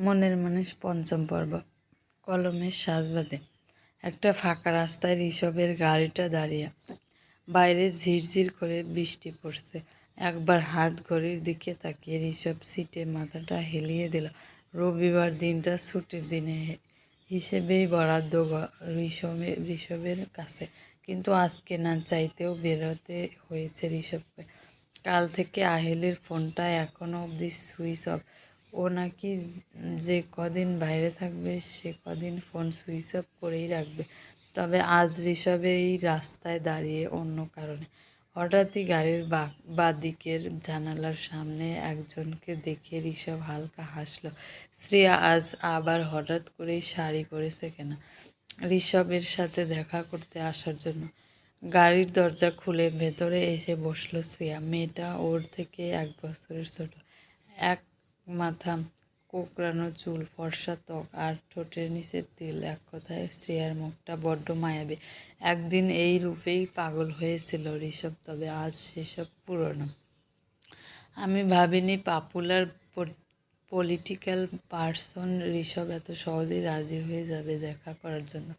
মনের মানুষ পঞ্চম পর্ব। কলমের সাজবাদে একটা ফাঁকা রাস্তায় ঋষভের গাড়িটা দাঁড়িয়ে। বাইরে ঝিরঝির করে বৃষ্টি পড়ছে। একবার হাত ঘড়ির দিকে তাকিয়ে ঋষভ সিটে মাথাটা হেলিয়ে দিল। রবিবার দিনটা ছুটির দিনে হিসেবেই বরাদ্দ ঋষভে ঋষভের কাছে। কিন্তু আজকে না চাইতেও বেরোতে হয়েছে ঋষভকে। কাল থেকে আহেলের ফোনটা এখনও অবধি সুইচ অফ। ও নাকি যে- কদিন বাইরে থাকবে, সে কদিন ফোন সুইচ অফ করেই রাখবে। তবে আজ ঋষভে এই রাস্তায় দাঁড়িয়ে অন্য কারণে। হঠাৎই গাড়ির বা দিকের জানালার সামনে একজনকে দেখে ঋষভ হালকা হাসলো, শ্রেয়া, আজ আবার হঠাৎ করেই শাড়ি পরেছে কেন? ঋষভের সাথে দেখা করতে আসার জন্য। গাড়ির দরজা খুলে ভেতরে এসে বসল শ্রেয়া। মেয়েটা ওর থেকে এক বছরের ছোট। এক মাথা কোকড়ানো চুল, ফর্সা ত্বক আর ঠোঁটের নিচে তিল। এক কথায় শ্রেয়ার মুখটা বড্ড মায়াবে। একদিন এই রূপেই পাগল হয়েছিল ঋষভ, তবে আজ সেসব পুরনো। আমি ভাবিনি পপুলার পলিটিক্যাল পার্সন ঋষভ এত সহজেই রাজি হয়ে যাবে দেখা করার জন্য।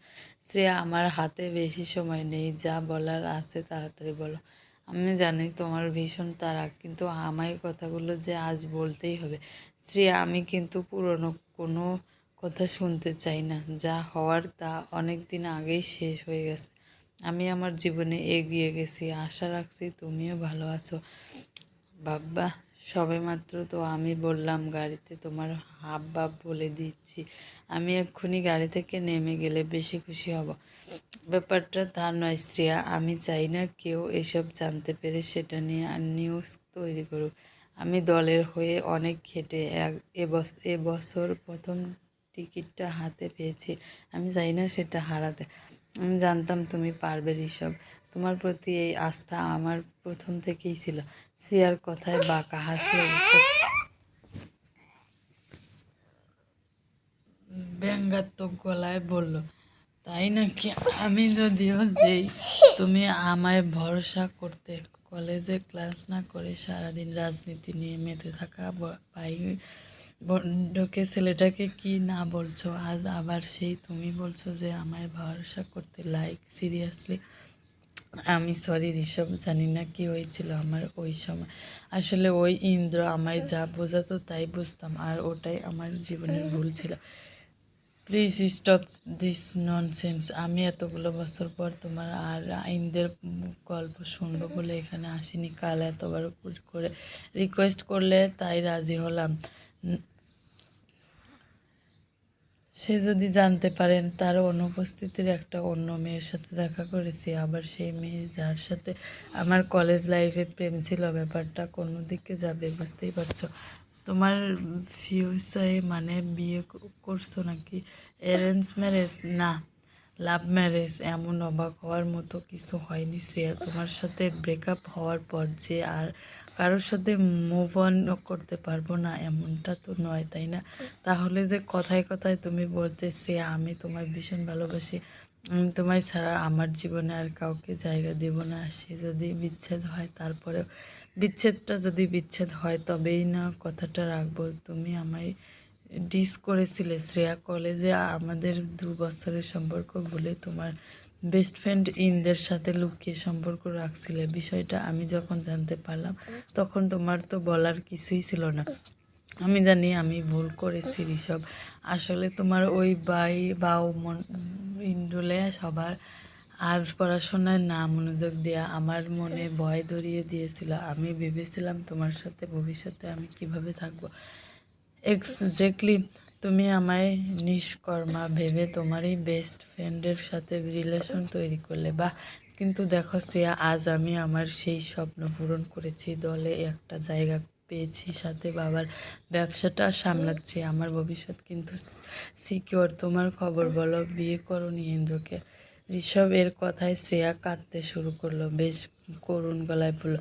শ্রেয়া, আমার হাতে বেশি সময় নেই, যা বলার আছে তাড়াতাড়ি বলো। আমি জানি তোমার ভীষণ তারা কিন্তু আমায় কথাগুলো যে আজ বলতেই হবে শ্রী আমি কিন্তু পুরনো কোনো কথা শুনতে চাই না। যা হওয়ার তা অনেক দিন আগেই শেষ হয়ে গেছে। আমি আমার জীবনে এগিয়ে গেছি। আশা রাখছি তুমিও ভালো আছো। বাবা সবেমাত্র তো আমি বললাম গাড়িতে তোমার হাব ভাব বলে দিচ্ছি। আমি এক্ষুনি গাড়ি থেকে নেমে গেলে বেশি খুশি হব। ব্যাপারটা তা নয় শ্রেয়া, আমি চাই না কেউ এসব জানতে পেরে সেটা নিয়ে আর নিউজ তৈরি করুক। আমি দলের হয়ে অনেক খেটে এক এবছ- এবছর প্রথম টিকিটটা হাতে পেয়েছি। আমি চাই না সেটা হারাতে। আমি জানতাম তুমি পারবে ঋষভ তোমার প্রতি এই আস্থা আমার প্রথম থেকেই ছিল। সিয়ার কথায় বাঁকা হাসলো ব্যঙ্গাত্মক গলায় বলল, তাই নাকি আমি যদিও যেই, তুমি আমায় ভরসা করতে কলেজে ক্লাস না করে সারাদিন রাজনীতি নিয়ে মেতে থাকা ব- পাই, বন্ডকে ছেলেটাকে কি না বলছো? আজ আবার সেই তুমি বলছো যে আমায় ভরসা করতে লাইক সিরিয়াসলি আমি সরি ঋষভ, জানি না কি হয়েছিল আমার ওই সময়। আসলে ওই ইন্দ্র আমায় যা বোঝাতো তাই বুঝতাম, আর ওটাই আমার জীবনের ভুল ছিল। প্লিজ স্টপ দিস ননসেন্স আমি এতগুলো বছর পর তোমার আর ইন্দ্রের গল্প শুনব বলে এখানে আসিনি। কাল এতবার করে রিকোয়েস্ট করলে তাই রাজি হলাম। সে যদি জানতে পারেন, তার অনুপস্থিতির একটা অন্য মেয়ের সাথে দেখা করেছি। আবার সেই মেয়ে যার সাথে আমার কলেজ লাইফে প্রেম ছিল, ব্যাপারটা কোনো দিকে যাবে বুঝতেই পারছ। তোমার ফিউচারে মানে বিয়ে করছ নাকি? অ্যারেঞ্জ ম্যারেজ না লাভ ম্যারেজ এমন অবাক হওয়ার মতো কিছু হয়নি। শ্রেয়া, তোমার সাথে ব্রেকআপ হওয়ার পর যে আর কারোর সাথে মুভ অন করতে পারব না, এমনটা তো নয়, তাই না? তাহলে যে কথায় কথায় তুমি বলতে শ্রেয়া আমি তোমায় ভীষণ ভালোবাসি, আমি তোমায় ছাড়া আমার জীবনে আর কাউকে জায়গা দেব না। সে যদি বিচ্ছেদ হয়, তারপরেও বিচ্ছেদটা যদি বিচ্ছেদ হয়, তবেই না কথাটা রাখব। তুমি আমায় ডিস করেছিলে, শ্রেয়া কলেজে আমাদের দু বছরের সম্পর্ক বলে তোমার বেস্ট ফ্রেন্ড ইনদের সাথে লুকিয়ে সম্পর্ক রাখছিলে। বিষয়টা আমি যখন জানতে পারলাম, তখন তোমার তো বলার কিছুই ছিল না। আমি জানি আমি ভুল করেছি ঋষভ। আসলে তোমার ওই বাই বাউ, মন ইন্ডোলে সবার আর পড়াশোনায় না মনোযোগ দেওয়া আমার মনে ভয় ধরিয়ে দিয়েছিল। আমি ভেবেছিলাম তোমার সাথে ভবিষ্যতে আমি কীভাবে থাকব। এক্স্যাক্টলি তুমি আমায় নিষ্কর্মা ভেবে তোমারই বেস্ট ফ্রেন্ডের সাথে রিলেশন তৈরি করলে। বা কিন্তু দেখো শ্রেয়া, আজ আমি আমার সেই স্বপ্ন পূরণ করেছি, দলে একটা জায়গা পেয়েছি, সাথে বাবার ব্যবসাটা সামলাচ্ছি, আমার ভবিষ্যৎ কিন্তু সিকিওর তোমার খবর বলো, বিয়ে করনি ইন্দ্রকে। ঋষভ এর কথায় শ্রেয়া কাঁদতে শুরু করল, বেশ করুণ গলায় বলল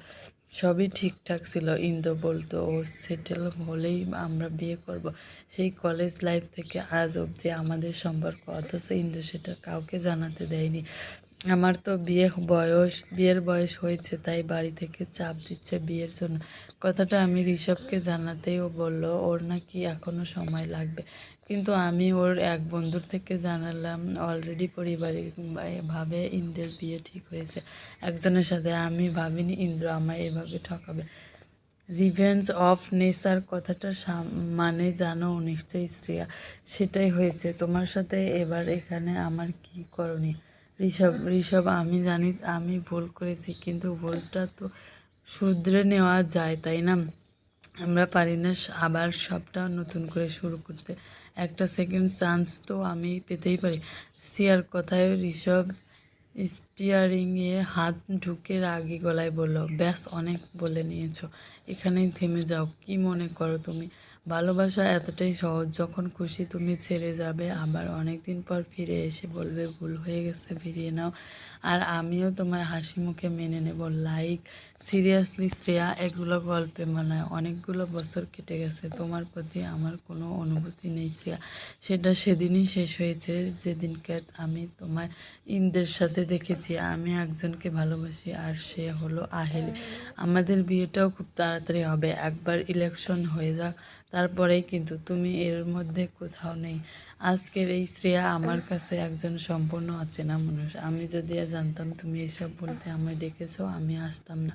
সবই ঠিকঠাক ছিল। ইন্দ্র বলতো, ও সেটেল হলেই আমরা বিয়ে করব। সেই কলেজ লাইফ থেকে আজ অবধি আমাদের সম্পর্ক, অথচ ইন্দ্র সেটা কাউকে জানাতে দেয়নি। আমার তো বিয়ে বয়স, বিয়ের বয়স হয়েছে, তাই বাড়ি থেকে চাপ দিচ্ছে বিয়ের জন্য। কথাটা আমি ঋষভকে জানাতেই ও বলল, ওর নাকি এখনও সময় লাগবে। কিন্তু আমি ওর এক বন্ধুর থেকে জানালাম, অলরেডি পারিবারিক ভাবে ইন্দ্রের বিয়ে ঠিক হয়েছে। একজনের সাথে আমি ভাবিনি ইন্দ্র আমায় এভাবে ঠকাবে। রিভেঞ্জ অফ নেচার কথাটা মানে জানো নিশ্চয়ই শ্রেয়া, সেটাই হয়েছে। তোমার সাথে এবার এখানে আমার কি করণীয়? ঋষভ ঋষভ, আমি জানি, আমি ভুল করেছি, কিন্তু ভুলটা তো শুধরে নেওয়া যায়, তাই না? আমরা পারি না আবার সবটা নতুন করে শুরু করতে। একটা সেকেন্ড চান্স তো আমি পেতেই পারি। সিয়ার কথায় ঋষভ স্টিয়ারিংয়ে হাত ঢুকে রাগি গলায় বলল, ব্যাস, অনেক বলে নিয়েছ। এখানেই থেমে যাও। কি মনে করো তুমি? ভালোবাসা এতটাই সহজ যখন খুশি তুমি ছেড়ে যাবে, আবার অনেক দিন পর ফিরে এসে বলবে, ভুল হয়ে গেছে, ফিরিয়ে নাও। আর আমিও তোমার হাসি মুখে মেনে নেব লাইক সিরিয়াসলি শ্রেয়া, এগুলো গল্পে মানায় অনেকগুলো বছর কেটে গেছে। তোমার প্রতি আমার কোনো অনুভূতি নেই, শ্রেয়া। সেটা সেদিনই শেষ হয়েছে। যেদিনকে আমি তোমার ইন্দ্রের সাথে দেখেছি, আমি একজনকে ভালোবাসি আর সে হলো আহেলি। আমাদের বিয়েটাও খুব তাড়াতাড়ি হবে। একবার ইলেকশন হয়ে যাক, তারপরেই কিন্তু তুমি এর মধ্যে কোথাও নেই। আজকের এই শ্রেয়া আমার কাছে একজন সম্পূর্ণ অচেনা মানুষ। আমি যদি জানতাম তুমি এসব বলতে আমায় ডেকেছো আমি আসতাম না।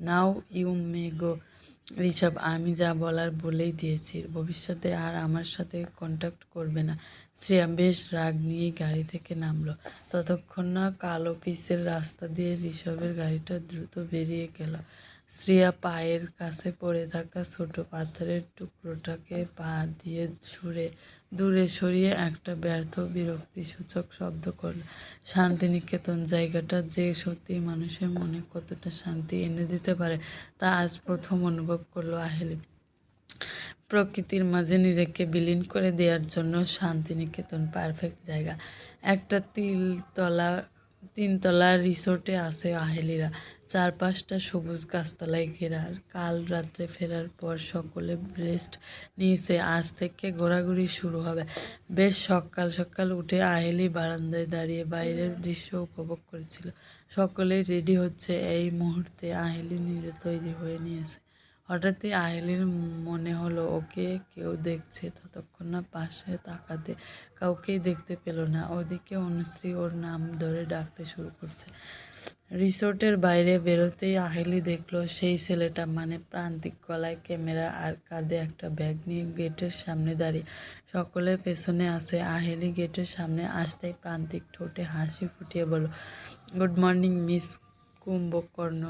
নাও ইউ মে গো। ঋষভ আমি যা বলার বলেই দিয়েছি। ভবিষ্যতে আর আমার সাথে কন্ট্যাক্ট করবে না। শ্রেয়া বেশ রাগ নিয়ে গাড়ি থেকে নামলো। ততক্ষণ না কালো পিসের রাস্তা দিয়ে ঋষভের গাড়িটা দ্রুত বেরিয়ে গেল। শ্রেয়া পায়ের কাছে পড়ে থাকা ছোট পাথরের টুকরোটাকে পা দিয়ে ছুঁড়ে দূরে সরিয়ে একটা ব্যর্থ বিরক্তিসূচক শব্দ করল। শান্তিনিকেতন, জায়গাটা যে সত্যি মানুষের মনে কতটা শান্তি এনে দিতে পারে, তা আজ প্রথম অনুভব করল আহেলি। প্রকৃতির মাঝে নিজেকে বিলীন করে দেওয়ার জন্য শান্তিনিকেতন পারফেক্ট জায়গা। একটা তিলতলা তিনতলা রিসোর্টে আছে আহেলিরা। চারপাশটা সবুজ গাছতলায় ঘেরা। কাল রাত্রে ফেরার পর সকলে রেস্ট নিয়েছে। আজ থেকে ঘোরাঘুরি শুরু হবে। বেশ সকাল সকাল উঠে আহেলি বারান্দায় দাঁড়িয়ে বাইরের দৃশ্য উপভোগ করেছিল। সকলেই রেডি হচ্ছে। এই মুহূর্তে আহেলি নিজে তৈরি হয়ে নিয়েছে। হঠাৎই আহেলির মনে হলো, ওকে কেউ দেখছে ততক্ষণ না, পাশে তাকাতে কাউকেই দেখতে পেল না। ওদিকে অনুশ্রী ওর নাম ধরে ডাকতে শুরু করছে। রিসোর্টের বাইরে বেরোতেই আহেলি দেখল, সেই ছেলেটা মানে প্রান্তিক গলায় ক্যামেরা আর কাঁধে একটা ব্যাগ নিয়ে গেটের সামনে দাঁড়িয়ে সকলের পেছনে আছে আহেলি গেটের সামনে আসতেই প্রান্তিক ঠোঁটে হাসি ফুটিয়ে বলল, গুড মর্নিং, মিস কুম্ভকর্ণ।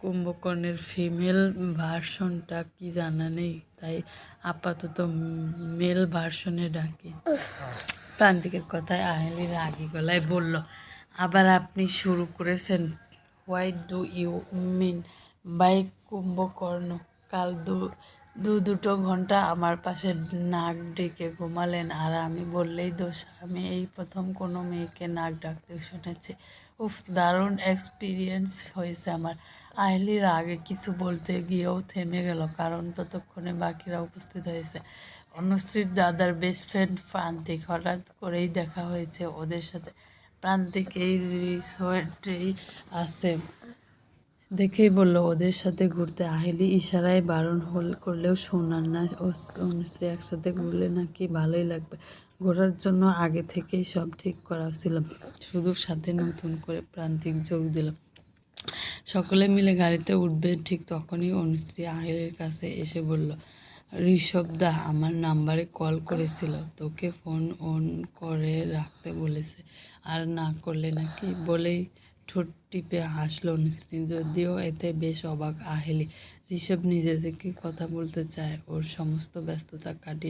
কুম্ভকর্ণের ফিমেল ভার্সনটা কি জানা নেই, তাই আপাতত মেল ভার্সনে ডাকি। প্রান্তিকের কথায় আহেলি রাগি গলায় বলল, আবার আপনি শুরু করেছেন? What do you mean by Kumbhakarna? কাল দু দু দুটো ঘণ্টা আমার পাশে নাক ডেকে ঘুমালেন আর আমি বললেই দোষ, আমি এই প্রথম কোনো মেয়েকে নাক ডাকতে শুনেছি। উফ, দারুণ এক্সপিরিয়েন্স হয়েছে আমার। আহলির আগে কিছু বলতে গিয়েও থেমে গেল, কারণ ততক্ষণে বাকিরা উপস্থিত হয়েছে। অনুশ্রীর দাদার বেস্ট ফ্রেন্ড প্রান্তিক, হঠাৎ করেই দেখা হয়েছে ওদের সাথে। প্রান্তিক এই রিসোর্টেই আছে। দেখেই বলল, ওদের সাথে ঘুরতে আহিলি? ইশারায় বারণ হল করলেও শোনার না। ও অনুশ্রী একসাথে ঘুরলে নাকি ভালোই লাগবে। ঘোরার জন্য আগে থেকেই সব ঠিক করা ছিল। শুধু সাথে নতুন করে প্রান্তিক যোগ দিল। সকলে মিলে গাড়িতে উঠবে ঠিক তখনই অনুশ্রী আহিলের কাছে এসে বলল ঋষভদা আমার নাম্বারে কল করেছিল। তোকে ফোন অন করে রাখতে বলেছে। আর না করলে নাকি? বলেই ঠোঁট টিপে হাসলো নিশ্চিত যদিও এতে বেশ অবাক আহেলি, ঋষভ নিজে থেকে কথা বলতে চায়, ওর সমস্ত ব্যস্ততা কাটিয়ে